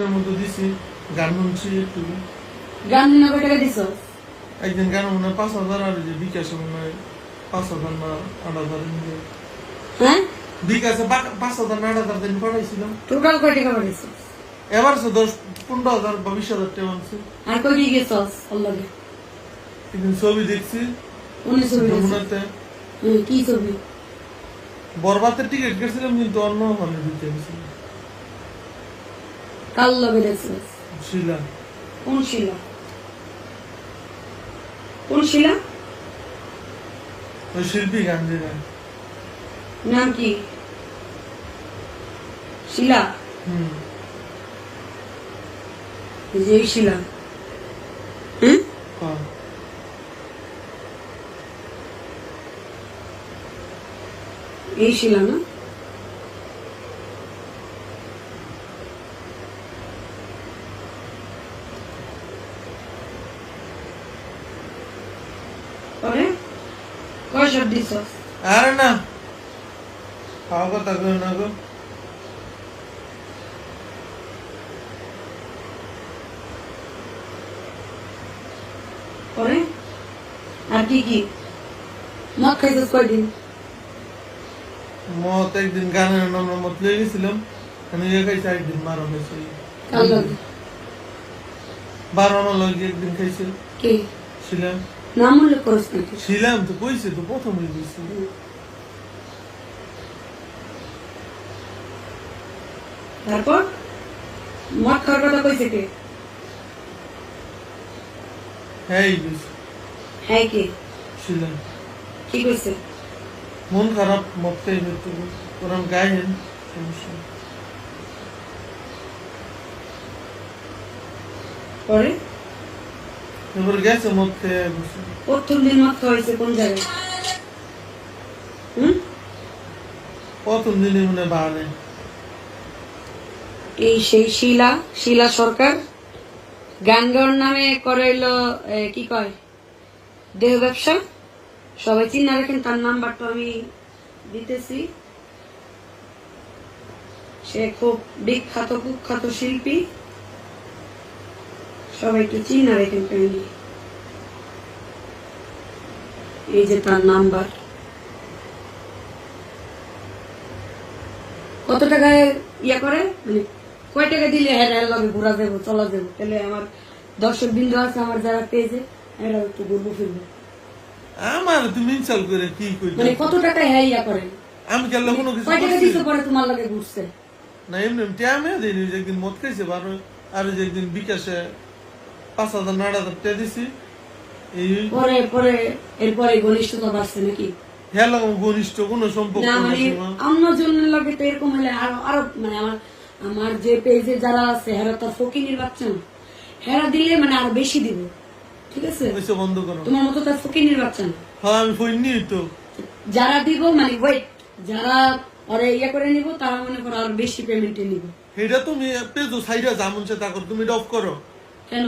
একটার মতো দিছি গান শুনছি একটু। গান দিনা কয় টাকা দিছ? একদিন গান মনে পাঁচ হাজার আর যে বিকাশে মনে হয় পাঁচ হাজার না আট হাজার। হ্যাঁ? বিকাশে পাঁচ হাজার না আট হাজার দিন পাঠাইছিলাম। টোটাল কয় টাকা পাঠাইছ? এবার সে দশ পনেরো হাজার বা বিশ হাজার টাকা আনছে। আর কই দিয়ে গেছস আল্লাহকে একদিন ছবি দেখছি। উনি ছবি দেখছ? কি ছবি? বরবাদের টিকিট কেটেছিলাম কিন্তু অন্য হলে দিতে গেছি কাল লগে দেখছস শিলা কোন শিলা কোন শিলা ওই শিল্পী গান দিলেন নাম কি শিলা হুম এই যে এই শিলা হুম হ্যাঁ এই শিলা না পরে কয় শট আরে না খাওয়া কথা কই না গো। পরে? আর কি কি? মদ খাইছিস কয়দিন? মত একদিন গানের নাম মত লিয়ে গেছিলাম। আমি খাইছি একদিন বারো খাইছি। বারো আমার লগে একদিন খাইছি। কে? ছিলাম করিস নাকি ছিলাম তো কইছে তো প্রথমে কইছি তারপর? মদ খাওয়ার কথা কইছে কে? হ্যাঁ হ্যাঁ কে? ছিলাম। কি কইছে? মন খারাপ মত খাইবে তো ওরম গায়েন সমস্যা। পরে? এবার গেছে দিন হয়েছে কোন জায়গায় হুম দিনে মনে এই সেই শিলা শিলা সরকার গান গাওয়ার নামে করে হইল কি কয় দেহ ব্যবসা সবাই চিনা রাখেন তার নাম্বারটা আমি দিতেছি সে খুব বিখ্যাত কুখ্যাত শিল্পী সবাইকে চিনা রাখেন কাহিনী এই যে তার নাম্বার। কত টাকায় ইয়া করে? মানে কয় টাকা দিলে হ্যাঁ হ্যাঁ লগে ঘোরা যাব চলা যাব? তাহলে আমার দর্শক বিন্দু আছে আমার যারা পেয়েছে এরা একটু ঘুরবো ফিরবো। আমার তুমি ইনসাল করে কি কইলে? মানে কত টাকায় হ্যাঁ ইয়া করেন আমি কেন কোনো কিছু কয় টাকা দিতে পরে তোমার লগে ঘুরছে না এমনি যে একদিন মদ খাইছে বারো আর একদিন বিকাশে পাঁচ হাজার না আট হাজার টাকা দিছি। পরে পরে এরপরে ঘনিষ্ঠতা বাড়ছে নাকি? হেলা ঘনিষ্ঠ কোনো সম্পর্ক না মানে সীমা। অন্য জনের লগে তো এরকম হলে আরও আরও মানে আমার আমার যে পেজে যারা আছে হেরা তো ফকিনির বাচ্চা না। হেরা দিলে মানে আরও বেশি দিব। ঠিক আছে? ওইসব বন্ধ করো। তোমার মতো তার ফকিনির বাচ্চা না। হ্যাঁ আমি তো। যারা দিব মানে ওয়েট যারা ওরে ইয়ে করে নিব তারা মনে করো আরও বেশি পেমেন্টে নিব। এটা তুমি পেজো সাইডে সে তা করো তুমি এটা অফ করো। কেন?